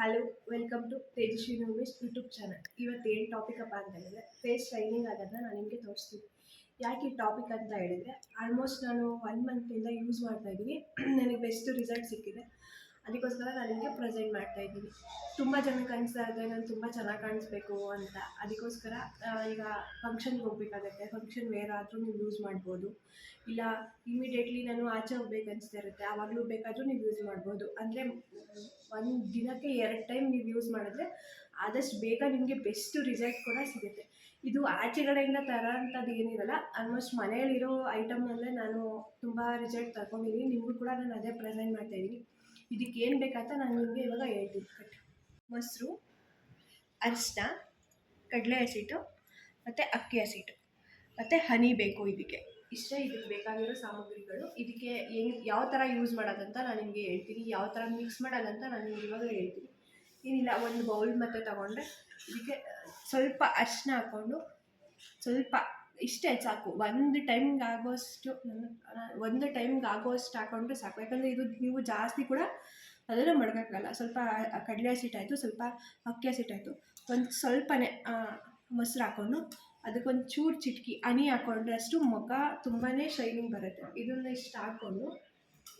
Hello welcome to Tejaswi Umesh YouTube channel ಇವತ್ತು ಏನು topic ಅಪ್ಪ ಅಂತ ಫೇಸ್ ಶೈನಿಂಗ್ ಆಗೋದನ್ನ ನಾನು ನಿಮಗೆ ತೋರಿಸ್ತೀನಿ. ಯಾಕೆ ಈ ಟಾಪಿಕ್ ಅಂತ ಹೇಳಿದ್ರೆ ಆಲ್ಮೋಸ್ಟ್ ನಾನು ಒನ್ ಮಂತಿಂದ ಯೂಸ್ ಮಾಡ್ತಾ ಇದ್ದೀನಿ. ನನಗೆ ಬೆಸ್ಟ್ ರಿಸಲ್ಟ್ ಸಿಕ್ಕಿದೆ. ಅದಕ್ಕೋಸ್ಕರ ನಾನು ನಿಮಗೆ ಪ್ರೆಸೆಂಟ್ ಮಾಡ್ತಾ ಇದ್ದೀನಿ. ತುಂಬ ಜನ ಕಾಣಿಸ್ತಾ ಇದ್ದರೆ ನಾನು ತುಂಬ ಚೆನ್ನಾಗಿ ಕಾಣಿಸ್ಬೇಕು ಅಂತ. ಅದಕ್ಕೋಸ್ಕರ ಈಗ ಫಂಕ್ಷನ್ಗೆ ಹೋಗ್ಬೇಕಾಗತ್ತೆ. ಫಂಕ್ಷನ್ ವೇರ್ ನೀವು ಯೂಸ್ ಮಾಡ್ಬೋದು. ಇಲ್ಲ ಇಮಿಡಿಯೇಟ್ಲಿ ನಾನು ಆಚೆ ಹೋಗ್ಬೇಕು ಅನಿಸ್ತಾ ಇರುತ್ತೆ. ಆವಾಗಲೂ ಬೇಕಾದರೂ ನೀವು ಯೂಸ್ ಮಾಡ್ಬೋದು. ಅಂದರೆ ಒಂದು ದಿನಕ್ಕೆ ಎರಡು ಟೈಮ್ ನೀವು ಯೂಸ್ ಮಾಡಿದ್ರೆ ಆದಷ್ಟು ಬೇಗ ನಿಮಗೆ ಬೆಸ್ಟ್ ರಿಸಲ್ಟ್ ಕೂಡ ಸಿಗುತ್ತೆ. ಇದು ಆಚೆಗಡೆಯಿಂದ ತರೋ ಅಂಥದ್ದು ಏನಿರಲ್ಲ ಆಲ್ಮೋಸ್ಟ್ ಮನೆಯಲ್ಲಿರೋ ಐಟಮ್ನಲ್ಲೇ ನಾನು ತುಂಬ ರಿಸಲ್ಟ್ ತಗೊಂಡಿದ್ದೀನಿ. ನಿಮಗೂ ಕೂಡ ನಾನು ಅದೇ ಪ್ರೆಸೆಂಟ್ ಮಾಡ್ತಾ ಇದ್ದೀನಿ. ಇದಕ್ಕೆ ಏನು ಬೇಕಂತ ನಾನು ನಿಮಗೆ ಇವಾಗ ಹೇಳ್ತೀನಿ. ಕಟ್ ಮೊಸರು ಅರಿಶಿನ ಕಡಲೆ ಹಸಿಟ್ಟು, ಮತ್ತು ಅಕ್ಕಿ ಹಸಿಟ್ಟು, ಮತ್ತು ಹನಿ ಬೇಕು ಇದಕ್ಕೆ. ಇಷ್ಟೇ ಇದಕ್ಕೆ ಬೇಕಾಗಿರೋ ಸಾಮಗ್ರಿಗಳು. ಇದಕ್ಕೆ ಏನು, ಯಾವ ಥರ ಯೂಸ್ ಮಾಡೋದಂತ ನಾನು ನಿಮಗೆ ಹೇಳ್ತೀನಿ. ಯಾವ ಥರ ಮಿಕ್ಸ್ ಮಾಡೋದಂತ ನಾನು ನಿಮ್ಗೆ ಇವಾಗ ಹೇಳ್ತೀನಿ. ಏನಿಲ್ಲ, ಒಂದು ಬೌಲ್ ಮತ್ತೆ ತಗೊಂಡ್ರೆ, ಇದಕ್ಕೆ ಸ್ವಲ್ಪ ಅರಿಶಿನ ಹಾಕ್ಕೊಂಡು ಸ್ವಲ್ಪ ಇಷ್ಟೇ ಸಾಕು. ಒಂದು ಟೈಮ್ಗೆ ಆಗೋಷ್ಟು, ಒಂದು ಟೈಮ್ಗೆ ಆಗೋಷ್ಟು ಹಾಕೊಂಡ್ರೆ ಸಾಕು. ಯಾಕಂದರೆ ಇದು ನೀವು ಜಾಸ್ತಿ ಕೂಡ ಅದನ್ನು ಮಡ್ಕೋಕ್ಕಲ್ಲ ಸ್ವಲ್ಪ ಕಡಲೆ ಹಸಿಟ್ಟಾಯಿತು ಸ್ವಲ್ಪ ಅಕ್ಕಿ ಹಸಿಟ್ಟಾಯಿತು ಒಂದು ಸ್ವಲ್ಪನೇ ಮೊಸರು ಹಾಕ್ಕೊಂಡು ಅದಕ್ಕೊಂದು ಚೂರು ಚಿಟಕಿ, ಹನಿ ಹಾಕ್ಕೊಂಡ್ರೆ ಅಷ್ಟು ಮುಖ ತುಂಬಾ ಶೈನಿಂಗ್ ಬರುತ್ತೆ. ಇದನ್ನ ಇಷ್ಟು ಹಾಕ್ಕೊಂಡು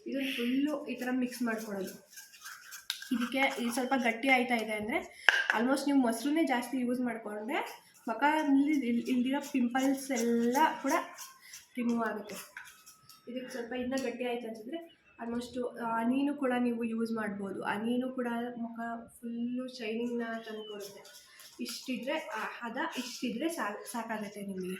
ಇದನ್ನು ಫುಲ್ಲು ಈ ಥರ ಮಿಕ್ಸ್ ಮಾಡ್ಕೊಳ್ಳೋದು ಇದಕ್ಕೆ ಇದು ಸ್ವಲ್ಪ ಗಟ್ಟಿ ಆಯ್ತಾ ಇದೆ ಅಂದರೆ ಆಲ್ಮೋಸ್ಟ್ ನೀವು ಮೊಸರನ್ನೇ ಜಾಸ್ತಿ ಯೂಸ್ ಮಾಡಿಕೊಂಡ್ರೆ ಮುಖದಲ್ಲಿ ಇಲ್ದಿರೋ ಪಿಂಪಲ್ಸ್ ಎಲ್ಲ ಕೂಡ ರಿಮೂವ್ ಆಗುತ್ತೆ. ಇದಕ್ಕೆ ಸ್ವಲ್ಪ ಇನ್ನೂ ಗಟ್ಟಿ ಆಯ್ತು ಅಂತಂದರೆ ಆಲ್ಮೋಸ್ಟು ಅನೀನು ಕೂಡ ನೀವು ಯೂಸ್ ಮಾಡ್ಬೋದು. ಅನೀನು ಕೂಡ ಮುಖ ಫುಲ್ಲು ಶೈನಿಂಗ್ನ ತಂದುಕೊಡುತ್ತೆ ಇಷ್ಟಿದ್ರೆ ಹದ ಇಷ್ಟಿದ್ರೆ ಸಾಕು, ಸಾಕಾಗುತ್ತೆ ನಿಮಗೆ.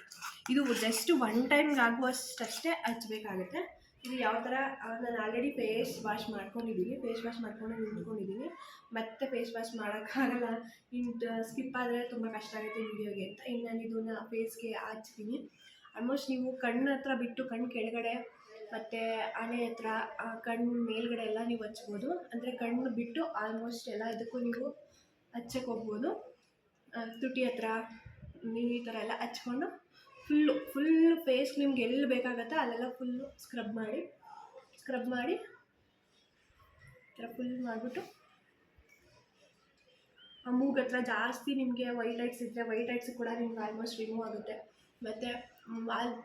ಇದು ಜಸ್ಟ್ ಒನ್ ಟೈಮ್ಗೆ ಆಗುವಷ್ಟಷ್ಟೇ ಹಚ್ಬೇಕಾಗುತ್ತೆ. ಇದು ಯಾವ ಥರ? ನಾನು ಆಲ್ರೆಡಿ ಫೇಸ್ ವಾಶ್ ಮಾಡ್ಕೊಂಡಿದ್ದೀನಿ. ಫೇಸ್ ವಾಶ್ ಮಾಡ್ಕೊಂಡು ನಿಂತ್ಕೊಂಡಿದ್ದೀನಿ. ಮತ್ತೆ ಫೇಸ್ ವಾಶ್ ಮಾಡೋಕ್ಕಾಗಲ್ಲ. ಇಂಟು ಸ್ಕಿಪ್ ಆದರೆ ತುಂಬ ಕಷ್ಟ ಆಗುತ್ತೆ ವಿಡಿಯೋಗೆ ಅಂತ. ಇನ್ನು ನಾನು ಇದನ್ನು ಫೇಸ್ಗೆ ಹಚ್ತೀನಿ. ಆಲ್ಮೋಸ್ಟ್ ನೀವು ಕಣ್ಣು ಹತ್ರ ಬಿಟ್ಟು ಕಣ್ಣು ಕೆಳಗಡೆ ಮತ್ತು ಹಣೆ ಹತ್ರ ಕಣ್ಣು ಮೇಲ್ಗಡೆ ಎಲ್ಲ ನೀವು ಹಚ್ಬೋದು. ಅಂದರೆ ಕಣ್ಣು ಬಿಟ್ಟು ಆಲ್ಮೋಸ್ಟ್ ಎಲ್ಲ ಇದಕ್ಕೂ ನೀವು ಹಚ್ಚಕ್ಕೆ ಹೋಗ್ಬೋದು. ತುಟಿ ಹತ್ರ ನೀವು ಈ ಥರ ಎಲ್ಲ ಹಚ್ಕೊಂಡು ಫುಲ್ಲು ಫುಲ್ಲು ಫೇಸ್ ನಿಮ್ಗೆ ಎಲ್ಲಿ ಬೇಕಾಗತ್ತೆ ಅಲ್ಲೆಲ್ಲ ಫುಲ್ಲು ಸ್ಕ್ರಬ್ ಮಾಡಿ ಸ್ಕ್ರಬ್ ಮಾಡಿ ಥರ ಫುಲ್ ಮಾಡಿಬಿಟ್ಟು ಆ ಮೂಗ್ ಹತ್ರ ಜಾಸ್ತಿ ನಿಮಗೆ ವೈಟ್ ಲೈಟ್ಸ್ ಇದ್ದರೆ ವೈಟ್ ಐಟ್ಸ್ ಕೂಡ ನಿಮ್ಗೆ ಆಲ್ಮೋಸ್ಟ್ ರಿಮೂವ್ ಆಗುತ್ತೆ. ಮತ್ತು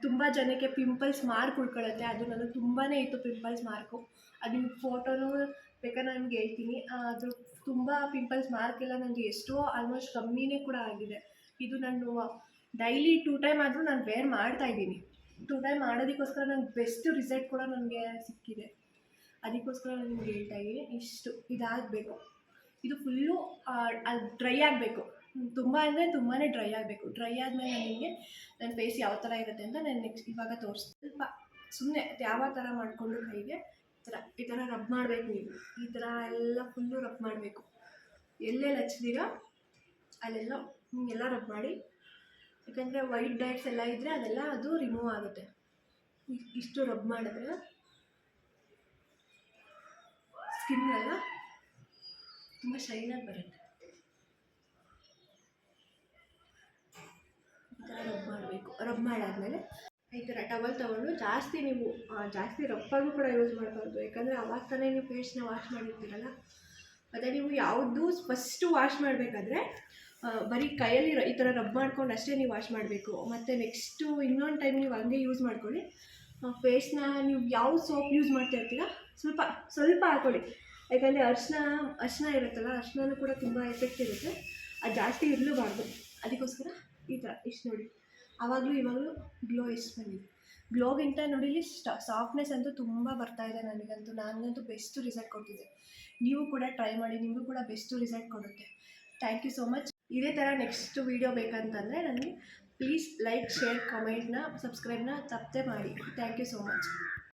ತುಂಬ ಜನಕ್ಕೆ ಪಿಂಪಲ್ಸ್ ಮಾರ್ಕ್ ಉಳ್ಕೊಳ್ಳುತ್ತೆ. ಅದು ನನಗೆ ತುಂಬಾ ಇತ್ತು ಪಿಂಪಲ್ಸ್ ಮಾರ್ಕು ಅದು ನಿಮ್ಗೆ ಫೋಟೋನು ಬೇಕಾದ್ರೆ ನನಗೆ ಹೇಳ್ತೀನಿ. ಆ, ಅದು ತುಂಬ ಪಿಂಪಲ್ಸ್ ಮಾರ್ಕ್ ಎಲ್ಲ ನನಗೆ ಎಷ್ಟೋ ಆಲ್ಮೋಸ್ಟ್ ಕಮ್ಮಿನೇ ಕೂಡ ಆಗಿದೆ. ಇದು ನಾನು ಡೈಲಿ ಟೂ ಟೈಮ್ ಆದರೂ ನಾನು ವೇರ್ ಮಾಡ್ತಾ ಇದ್ದೀನಿ. ಟೂ ಟೈಮ್ ಮಾಡೋದಕ್ಕೋಸ್ಕರ ನನಗೆ ಬೆಸ್ಟ್ ರಿಸಲ್ಟ್ ಕೂಡ ನನಗೆ ಸಿಕ್ಕಿದೆ. ಅದಕ್ಕೋಸ್ಕರ ನಾನು ನಿಮ್ಗೆ ಹೇಳ್ತಾ ಇದ್ದೀನಿ, ಇಷ್ಟು ಇದಾಗಬೇಕು. ಇದು ಫುಲ್ಲು ಅಲ್ಲಿ ಡ್ರೈ ಆಗಬೇಕು. ತುಂಬ ಅಂದರೆ ತುಂಬಾ ಡ್ರೈ ಆಗಬೇಕು. ಡ್ರೈ ಆದಮೇಲೆ ನನಗೆ ನನ್ನ ಫೇಸ್ ಯಾವ ಥರ ಇರುತ್ತೆ ಅಂತ ನಾನು ನೆಕ್ಸ್ಟ್ ಇವಾಗ ತೋರಿಸ್ತೀನಿ. ಸ್ವಲ್ಪ ಸುಮ್ಮನೆ ಯಾವ ಥರ ಮಾಡಿಕೊಂಡು ಕೈಗೆ ಈ ಥರ ಈ ಥರ ರಬ್ ಮಾಡಬೇಕು ನೀವು. ಈ ಥರ ಎಲ್ಲ ಫುಲ್ಲು ರಬ್ ಮಾಡಬೇಕು. ಎಲ್ಲೆಲ್ಲಿ ಹಚ್ಚಿದೀರ ಅಲ್ಲೆಲ್ಲ ಹಿಂಗೆಲ್ಲ ರಬ್ ಮಾಡಿ ಯಾಕಂದರೆ ವೈಟ್ ಡೈಟ್ಸ್ ಎಲ್ಲ ಇದ್ದರೆ ಅದೆಲ್ಲ ಅದು ರಿಮೂವ್ ಆಗುತ್ತೆ. ಇಷ್ಟು ರಬ್ ಮಾಡಿದ್ರೆ ಸ್ಕಿನ್ ಎಲ್ಲ ತುಂಬ ಶೈನಾಗಿ ಬರುತ್ತೆ. ಈ ರಬ್ ಮಾಡಬೇಕು. ರಬ್ ಮಾಡಾದ್ಮೇಲೆ ಈ ಥರ ಟವಲ್ ತೊಗೊಂಡು ಜಾಸ್ತಿ ನೀವು ಜಾಸ್ತಿ ರಬ್ಬಾಗೂ ಕೂಡ ಯೂಸ್ ಮಾಡಬಾರ್ದು. ಯಾಕಂದರೆ ಅವಾಗ ತಾನೇ ನೀವು ಫೇಸ್ನ ವಾಶ್ ಮಾಡಿರ್ತೀರಲ್ಲ ಮತ್ತು ನೀವು ಯಾವುದು ಫಸ್ಟು ವಾಶ್ ಮಾಡಬೇಕಾದ್ರೆ ಬರೀ ಕೈಯಲ್ಲಿ ಈ ಥರ ರಬ್ ಮಾಡ್ಕೊಂಡು ಅಷ್ಟೇ ನೀವು ವಾಶ್ ಮಾಡಬೇಕು. ಮತ್ತು ನೆಕ್ಸ್ಟು ಇನ್ನೊಂದು ಟೈಮ್ ನೀವು ಹಂಗೆ ಯೂಸ್ ಮಾಡ್ಕೊಳ್ಳಿ. ಫೇಸ್ನ ನೀವು ಯಾವ ಸೋಪ್ ಯೂಸ್ ಮಾಡ್ತಾ ಇರ್ತೀರ? ಸ್ವಲ್ಪ ಸ್ವಲ್ಪ ಹಾಕೊಳ್ಳಿ. ಯಾಕಂದರೆ ಅರ್ಶಿನ ಅರ್ಶಿನ ಇರುತ್ತಲ್ಲ ಅರಿಶಿನೂ ಕೂಡ ತುಂಬ ಎಫೆಕ್ಟ್ ಇರುತ್ತೆ. ಅದು ಜಾಸ್ತಿ ಇರಲೂಬಾರ್ದು. ಅದಕ್ಕೋಸ್ಕರ ಈ ಥರ ಇಷ್ಟು ನೋಡಿ. ಆವಾಗಲೂ ಇವಾಗಲೂ ಗ್ಲೋ ಇಷ್ಟು ಬಂದಿದೆ ಗ್ಲೋಗಿಂತ ನೋಡಿ ಇಲ್ಲಿ ಸಾಫ್ಟ್ನೆಸ್ ಅಂತೂ ತುಂಬ ಬರ್ತಾ ಇದೆ ನನಗಂತೂ. ನನಗಂತೂ ಬೆಸ್ಟ್ ರಿಸಲ್ಟ್ ಕೊಟ್ಟಿದೆ. ನೀವು ಕೂಡ ಟ್ರೈ ಮಾಡಿ, ನಿಮಗೂ ಕೂಡ ಬೆಸ್ಟ್ ರಿಸಲ್ಟ್ ಕೊಡುತ್ತೆ. ಥ್ಯಾಂಕ್ ಯು ಸೋ ಮಚ್ ಇದೇ ಥರ ನೆಕ್ಸ್ಟ್ ವೀಡಿಯೋ ಬೇಕಂತಂದರೆ ನನಗೆ ಪ್ಲೀಸ್ ಲೈಕ್ ಶೇರ್ ಕಮೆಂಟ್ನ ಸಬ್ಸ್ಕ್ರೈಬ್ನ ತಪ್ಪದೆ ಮಾಡಿ. Thank you so much